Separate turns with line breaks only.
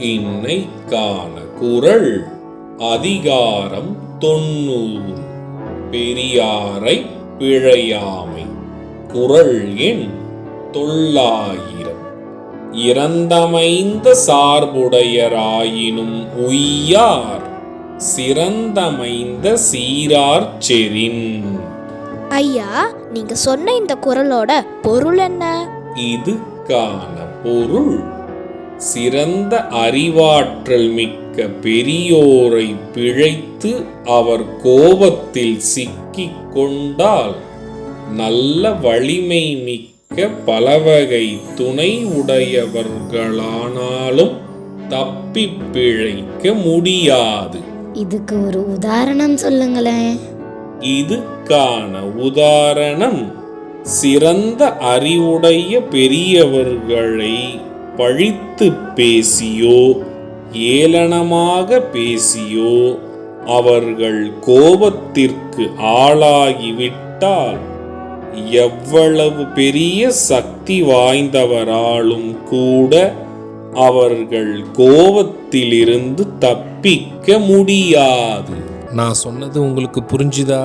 இன்னைக்கான குரல் அதிகாரம் தொண்ணூறு. பெரியாரை பிழையாமை. குரல் எண் தொள்ளாயிரம். இறந்தமைந்த சார்புடையராயினும் உய்யார் சிறந்தமைந்த சீரார் செறின்
ஐயா நீங்க சொன்ன இந்த குரலோட பொருள் என்ன?
இதுக்கான பொருள் சிறந்த அறிவாற்றல் மிக்க பெரியோரை பிழைத்து அவர் கோபத்தில் சிக்கிக் கொண்டால் நல்ல வலிமை மிக்க பலவகை துணை உடையவர்களானாலும் தப்பி பிழைக்க முடியாது.
இதுக்கு ஒரு உதாரணம் சொல்லுங்களேன்.
இதுக்கான உதாரணம் சிறந்த அறிவுடைய பெரியவர்களை பழித்து பேசியோ ஏளனமாக பேசியோ அவர்கள் கோபத்திற்கு ஆளாகிவிட்டால் எவ்வளவு பெரிய சக்தி வாய்ந்தவராலும் கூட அவர்கள் கோபத்திலிருந்து தப்பிக்க முடியாது. நான் சொன்னது உங்களுக்கு புரிஞ்சுதா?